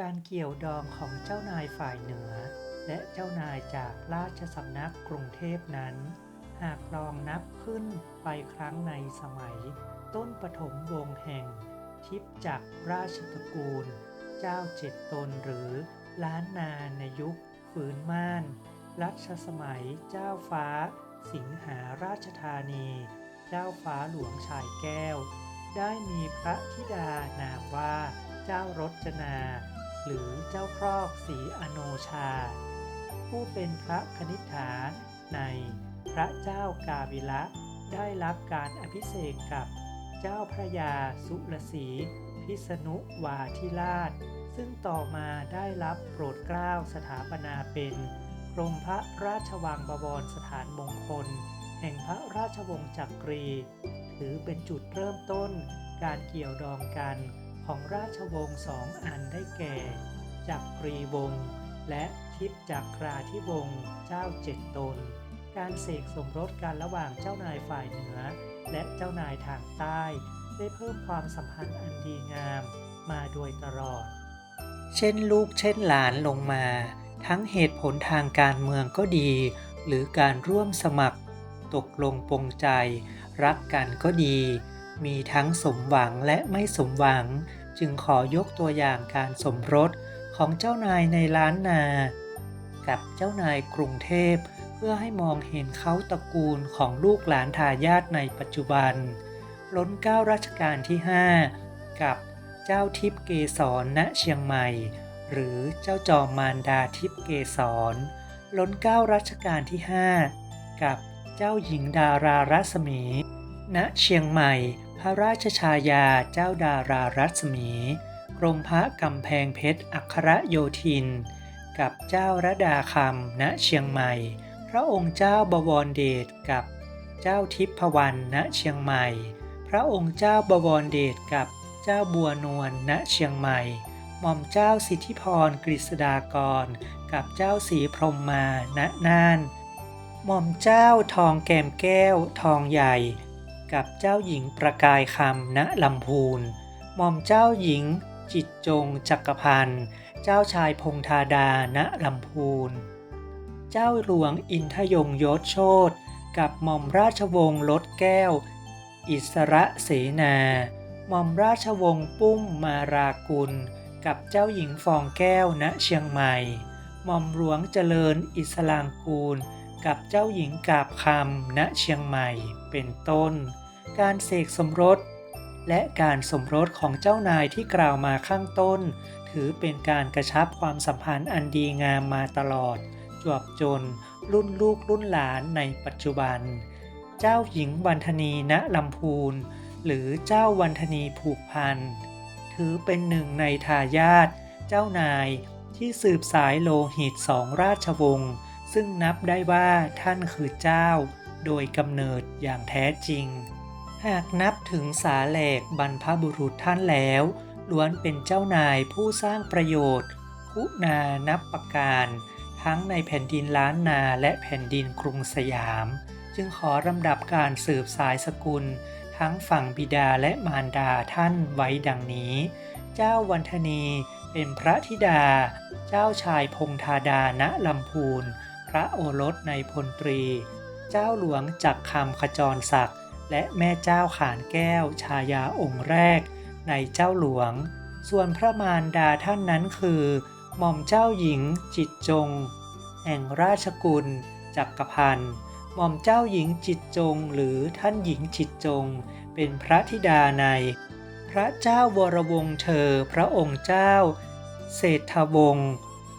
การเกี่ยวดองของเจ้านายฝ่ายเหนือ และเจ้านายจากราชสำนักกรุงเทพนั้น หากลองนับขึ้นไปครั้งในสมัย ต้นปฐมวงแห่ง ทิพย์จักรราชตระกูล เจ้าเจ็ดตนหรือล้านนาในยุค ฝืนม่าน รัชสมัยเจ้าฟ้า สิงหาราชธานี เจ้าฟ้าหลวงชายแก้ว ได้มีพระธิดานามว่า เจ้ารจนา หรือเจ้าครอกศรีอโนชา ผู้เป็นพระคณิฐาในพระเจ้ากาวิละได้รับการอภิเษกกับเจ้าพระยาสุรศีพิษณุวาธิราช ซึ่งต่อมาได้รับโปรดเกล้าสถาปนาเป็นกรมพระราชวังบวรสถานมงคล แห่งพระราชวงศ์จักรี ถือเป็นจุดเริ่มต้นการเกี่ยวดองกัน ของราชวงศ์สองอันได้แก่ จักรีวงศ์และทิพจักราธิวงศ์เจ้าเจ็ดตน การเสกสมรสกันระหว่างเจ้านายฝ่ายเหนือ และเจ้านายทางใต้ ได้เพิ่มความสัมพันธ์อันดีงามมาโดยตลอด เช่นลูกเช่นหลานลงมา ทั้งเหตุผลทางการเมืองก็ดี หรือการร่วมสมัคร ตกลงปรงใจ รักกันก็ดี มีทั้งสมหวังและไม่สมหวัง จึงขอยกตัวอย่างการสมรสของเจ้านายในล้านนา กับเจ้านายกรุงเทพ เพื่อให้มองเห็นเขาตระกูลของลูกหลานทายาทในปัจจุบัน ล้นเก้ารัชกาลที่ 5 กับเจ้าทิพเกษรณเชียงใหม่ หรือเจ้าจอมมารดาทิพเกษรล้นเก้ารัชกาลที่ 5 กับเจ้าหญิงดารารัศมี ณเชียงใหม่ พระราชชายาเจ้าดารารัศมี กรมพระกำแพงเพชรอัครโยธิน กับเจ้าระดาคำณเชียงใหม่ พระองค์เจ้าบวรเดชกับเจ้าทิพวรรณณเชียงใหม่ พระองค์เจ้าบวรเดชกับเจ้าบัวนวลณเชียงใหม่ หม่อมเจ้าสิทธิพรกฤษดากร กับเจ้าสีพรมมาณน่าน หม่อมเจ้าทองแก้มแก้ว ทองใหญ่ กับเจ้าหญิงประกายคำณลำพูนหม่อมเจ้าหญิงจิตจงจักรพันธ์เจ้าชายพงธาดาณลำพูน เจ้าหลวงอินทยงยศโชตกับหม่อมราชวงศ์ลดแก้ว อิสระเสนาหม่อมราชวงศ์ปุ้มมารากุล กับเจ้าหญิงฟองแก้วณเชียงใหม่ หม่อมหลวงเจริญอิสลางกูล กับเจ้าหญิงกาบคำณเชียงใหม่ เป็นต้น การเสกสมรส และการสมรสของเจ้านายที่กล่าวมาข้างต้น ถือเป็นการกระชับความสัมพันธ์อันดีงามมาตลอด จวบจน รุ่นลูกรุ่นหลานในปัจจุบัน เจ้าหญิงวันธนีณลำพูน หรือเจ้าวันธนีผูกพัน ถือเป็นหนึ่งในทายาทเจ้านายที่สืบสายโลหิตสองราชวงศ์ ซึ่งนับได้ว่าท่านคือเจ้า โดยกำเนิดอย่างแท้จริง หากนับถึงสาแหลกบรรพบุรุษท่านแล้ว ล้วนเป็นเจ้านายผู้สร้างประโยชน์คุณานับประการ ทั้งในแผ่นดินล้านนาและแผ่นดินกรุงสยาม จึงขอลำดับการสืบสายสกุล ทั้งฝั่งบิดาและมารดาท่านไว้ดังนี้ เจ้าวันธนีเป็นพระธิดา เจ้าชายพงธาดาณลำพูน พระโอรสในพลตรี เจ้าหลวงจักรคำขจรศักดิ์และแม่เจ้าขานแก้วชายาองค์แรก ในเจ้าหลวง ส่วนพระมารดาท่านนั้นคือ หม่อมเจ้าหญิงจิตจง แห่งราชกุล จักรพันธ์หม่อมเจ้าหญิงจิตจงหรือท่านหญิงจิตจง เป็นพระธิดาใน พระเจ้าวรวงเธอพระองค์เจ้า เศรษฐวงศ์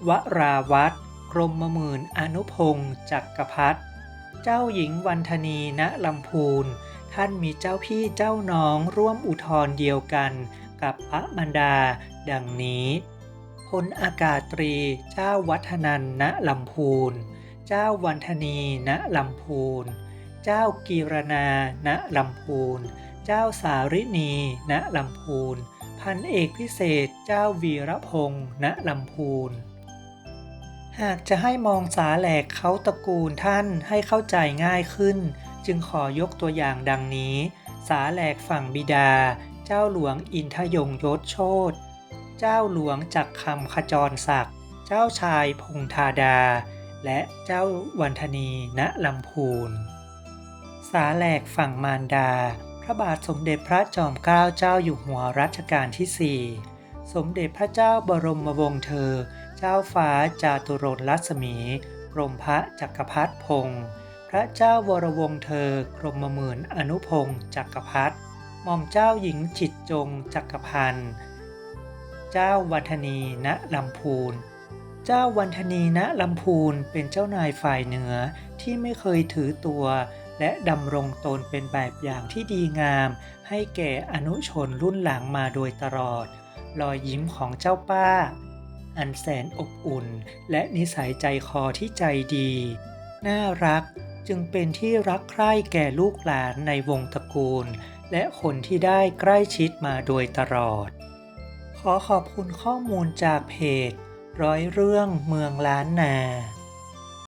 วราวัตร กรมหมื่นอนุพงศ์จักกรพัฒเจ้าหญิงวันธนีณลำพูน ท่านมีเจ้าพี่เจ้าน้องร่วมอุทธรเดียวกันกับพระมารดา ดังนี้พลอากาศตรีเจ้าวัฒนันณลำพูน เจ้าวันธนีณลำพูน เจ้ากีรนาณลำพูน เจ้าสารินีณลำพูน พันเอกพิเศษเจ้าวีรพงษ์ณลำพูน หากจะให้มองสาแหลกเขาตระกูลท่านให้เข้าใจง่ายขึ้น จึงขอยกตัวอย่างดังนี้ สาแหลกฝั่งบิดา เจ้าหลวงอินทยงยศโชตเจ้าหลวงจักคำขจรศักดิ์เจ้าชายพงธาดา และเจ้าวันธนีณลำพูน สาแหลกฝั่งมารดา พระบาทสมเด็จพระจอมเกล้าเจ้าอยู่หัวรัชกาลที่4สมเด็จพระเจ้าบรมวงศ์เธอ เจ้าฟ้าจาตุรนรัศมี กรมพระจักรพรรดิพงศ์พระเจ้าวรวงเธอกรมหมื่นอนุพงศ์จักรพรรดิหม่อมเจ้าหญิงจิตจงจักรพันธ์เจ้าวันธนีณลำพูน เจ้าวันธนีณลำพูนเป็นเจ้านายฝ่ายเหนือที่ไม่เคยถือตัว และดำรงตนเป็นแบบอย่างที่ดีงาม ให้แก่อนุชนรุ่นหลังมาโดยตลอด รอยยิ้มของเจ้าป้า อันแสนอบอุ่น และนิสัยใจคอที่ใจดี น่ารักจึงเป็นที่รักใคร่แก่ลูกหลานในวงตระกูล และคนที่ได้ใกล้ชิดมาโดยตลอด ขอขอบคุณข้อมูลจากเพจ ร้อยเรื่องเมืองล้านนา